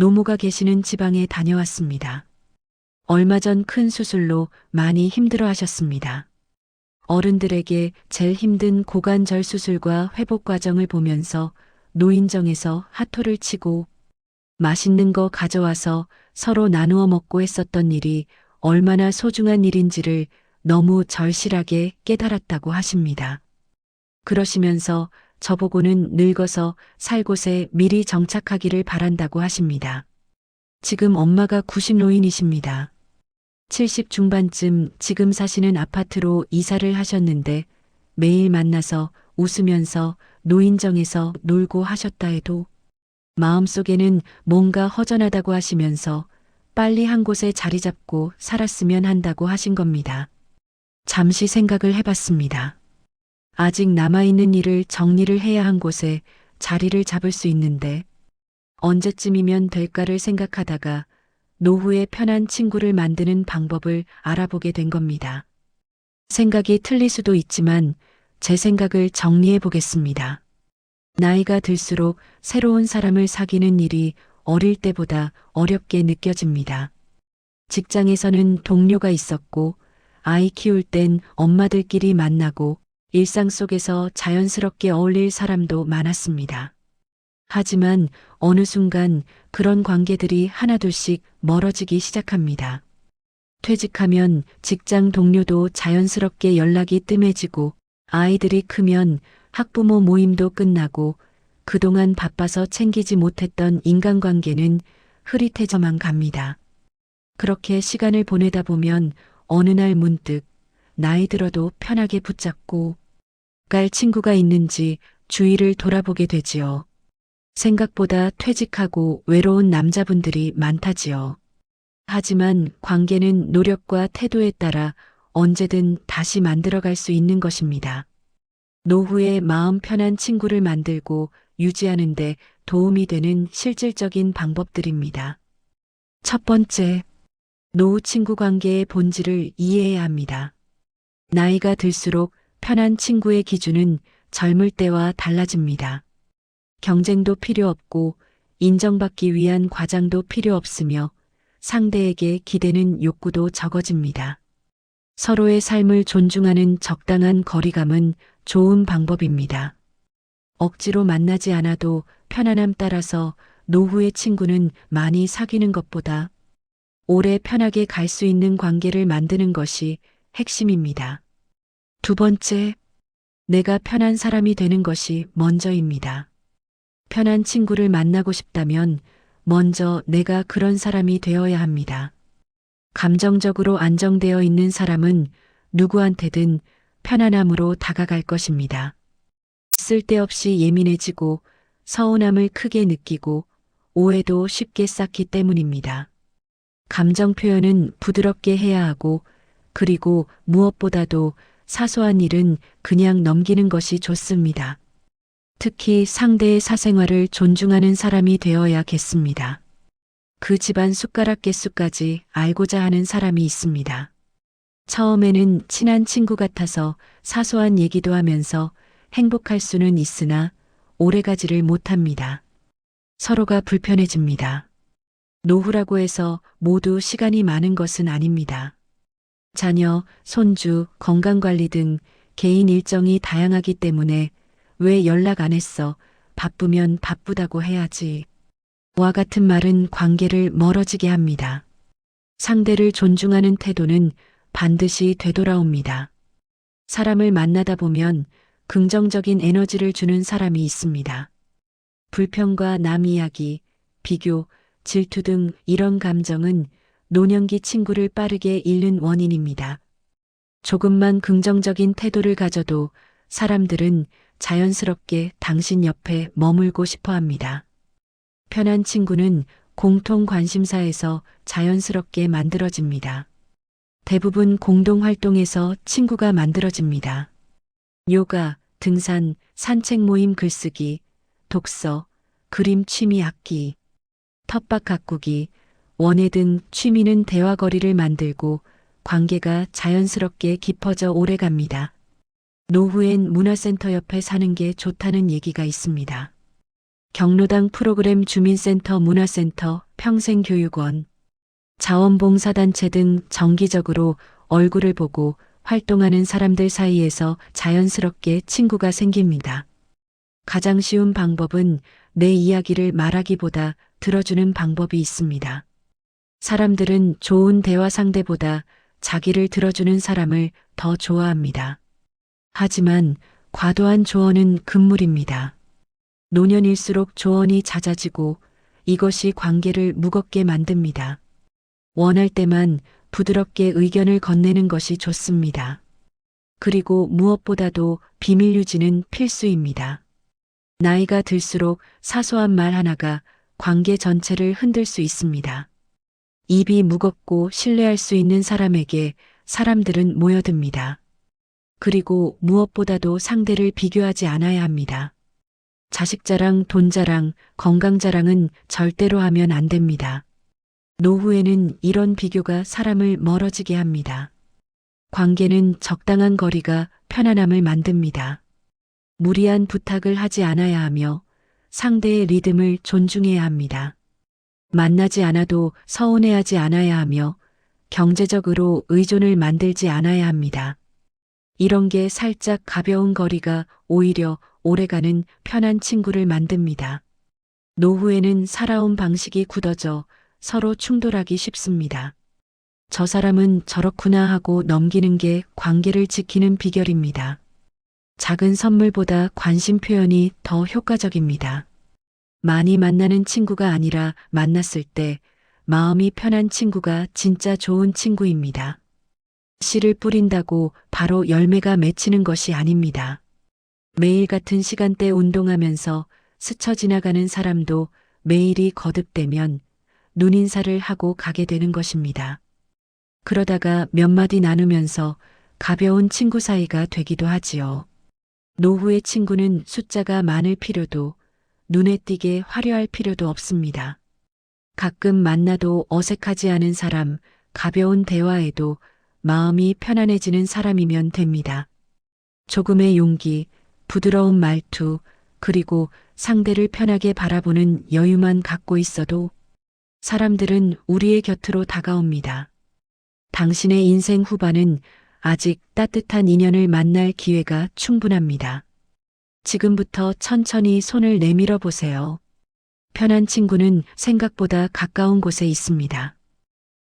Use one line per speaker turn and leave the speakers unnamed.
노모가 계시는 지방에 다녀왔습니다. 얼마 전 큰 수술로 많이 힘들어 하셨습니다. 어른들에게 제일 힘든 고관절 수술과 회복 과정을 보면서 노인정에서 하토를 치고 맛있는 거 가져와서 서로 나누어 먹고 했었던 일이 얼마나 소중한 일인지를 너무 절실하게 깨달았다고 하십니다. 그러시면서 저보고는 늙어서 살 곳에 미리 정착하기를 바란다고 하십니다. 지금 엄마가 90노인이십니다. 70 중반쯤 지금 사시는 아파트로 이사를 하셨는데 매일 만나서 웃으면서 노인정에서 놀고 하셨다 해도 마음속에는 뭔가 허전하다고 하시면서 빨리 한 곳에 자리 잡고 살았으면 한다고 하신 겁니다. 잠시 생각을 해봤습니다. 아직 남아있는 일을 정리를 해야 한 곳에 자리를 잡을 수 있는데 언제쯤이면 될까를 생각하다가 노후에 편한 친구를 만드는 방법을 알아보게 된 겁니다. 생각이 틀릴 수도 있지만 제 생각을 정리해 보겠습니다. 나이가 들수록 새로운 사람을 사귀는 일이 어릴 때보다 어렵게 느껴집니다. 직장에서는 동료가 있었고 아이 키울 땐 엄마들끼리 만나고 일상 속에서 자연스럽게 어울릴 사람도 많았습니다. 하지만 어느 순간 그런 관계들이 하나둘씩 멀어지기 시작합니다. 퇴직하면 직장 동료도 자연스럽게 연락이 뜸해지고 아이들이 크면 학부모 모임도 끝나고 그동안 바빠서 챙기지 못했던 인간관계는 흐릿해져만 갑니다. 그렇게 시간을 보내다 보면 어느 날 문득 나이 들어도 편하게 붙잡고 깔 친구가 있는지 주위를 돌아보게 되지요. 생각보다 퇴직하고 외로운 남자분들이 많다지요. 하지만 관계는 노력과 태도에 따라 언제든 다시 만들어갈 수 있는 것입니다. 노후에 마음 편한 친구를 만들고 유지하는데 도움이 되는 실질적인 방법들입니다. 첫 번째, 노후 친구 관계의 본질을 이해해야 합니다. 나이가 들수록 편한 친구의 기준은 젊을 때와 달라집니다. 경쟁도 필요 없고 인정받기 위한 과장도 필요 없으며 상대에게 기대는 욕구도 적어집니다. 서로의 삶을 존중하는 적당한 거리감은 좋은 방법입니다. 억지로 만나지 않아도 편안함 따라서 노후의 친구는 많이 사귀는 것보다 오래 편하게 갈 수 있는 관계를 만드는 것이 핵심입니다. 두 번째, 내가 편한 사람이 되는 것이 먼저입니다. 편한 친구를 만나고 싶다면 먼저 내가 그런 사람이 되어야 합니다. 감정적으로 안정되어 있는 사람은 누구한테든 편안함으로 다가갈 것입니다. 쓸데없이 예민해지고 서운함을 크게 느끼고 오해도 쉽게 쌓기 때문입니다. 감정 표현은 부드럽게 해야 하고 그리고 무엇보다도 사소한 일은 그냥 넘기는 것이 좋습니다. 특히 상대의 사생활을 존중하는 사람이 되어야겠습니다. 그 집안 숟가락 개수까지 알고자 하는 사람이 있습니다. 처음에는 친한 친구 같아서 사소한 얘기도 하면서 행복할 수는 있으나 오래가지를 못합니다. 서로가 불편해집니다. 노후라고 해서 모두 시간이 많은 것은 아닙니다. 자녀, 손주, 건강관리 등 개인 일정이 다양하기 때문에 왜 연락 안 했어? 바쁘면 바쁘다고 해야지. 와 같은 말은 관계를 멀어지게 합니다. 상대를 존중하는 태도는 반드시 되돌아옵니다. 사람을 만나다 보면 긍정적인 에너지를 주는 사람이 있습니다. 불평과 남 이야기, 비교, 질투 등 이런 감정은 노년기 친구를 빠르게 잃는 원인입니다. 조금만 긍정적인 태도를 가져도 사람들은 자연스럽게 당신 옆에 머물고 싶어 합니다. 편한 친구는 공통 관심사에서 자연스럽게 만들어집니다. 대부분 공동 활동에서 친구가 만들어집니다. 요가, 등산, 산책 모임 글쓰기, 독서, 그림 취미 악기, 텃밭 가꾸기, 등 취미는 대화거리를 만들고 관계가 자연스럽게 깊어져 오래갑니다. 노후엔 문화센터 옆에 사는 게 좋다는 얘기가 있습니다. 경로당 프로그램 주민센터 문화센터 평생교육원 자원봉사단체 등 정기적으로 얼굴을 보고 활동하는 사람들 사이에서 자연스럽게 친구가 생깁니다. 가장 쉬운 방법은 내 이야기를 말하기보다 들어주는 방법이 있습니다. 사람들은 좋은 대화 상대보다 자기를 들어주는 사람을 더 좋아합니다. 하지만 과도한 조언은 금물입니다. 노년일수록 조언이 잦아지고 이것이 관계를 무겁게 만듭니다. 원할 때만 부드럽게 의견을 건네는 것이 좋습니다. 그리고 무엇보다도 비밀 유지는 필수입니다. 나이가 들수록 사소한 말 하나가 관계 전체를 흔들 수 있습니다. 입이 무겁고 신뢰할 수 있는 사람에게 사람들은 모여듭니다. 그리고 무엇보다도 상대를 비교하지 않아야 합니다. 자식 자랑, 돈 자랑, 건강 자랑은 절대로 하면 안 됩니다. 노후에는 이런 비교가 사람을 멀어지게 합니다. 관계는 적당한 거리가 편안함을 만듭니다. 무리한 부탁을 하지 않아야 하며 상대의 리듬을 존중해야 합니다. 만나지 않아도 서운해하지 않아야 하며 경제적으로 의존을 만들지 않아야 합니다. 이런 게 살짝 가벼운 거리가 오히려 오래가는 편한 친구를 만듭니다. 노후에는 살아온 방식이 굳어져 서로 충돌하기 쉽습니다. 저 사람은 저렇구나 하고 넘기는 게 관계를 지키는 비결입니다. 작은 선물보다 관심 표현이 더 효과적입니다. 많이 만나는 친구가 아니라 만났을 때 마음이 편한 친구가 진짜 좋은 친구입니다. 씨를 뿌린다고 바로 열매가 맺히는 것이 아닙니다. 매일 같은 시간대 운동하면서 스쳐 지나가는 사람도 매일이 거듭되면 눈인사를 하고 가게 되는 것입니다. 그러다가 몇 마디 나누면서 가벼운 친구 사이가 되기도 하지요. 노후의 친구는 숫자가 많을 필요도 눈에 띄게 화려할 필요도 없습니다. 가끔 만나도 어색하지 않은 사람, 가벼운 대화에도 마음이 편안해지는 사람이면 됩니다. 조금의 용기, 부드러운 말투, 그리고 상대를 편하게 바라보는 여유만 갖고 있어도 사람들은 우리의 곁으로 다가옵니다. 당신의 인생 후반은 아직 따뜻한 인연을 만날 기회가 충분합니다. 지금부터 천천히 손을 내밀어 보세요. 편한 친구는 생각보다 가까운 곳에 있습니다.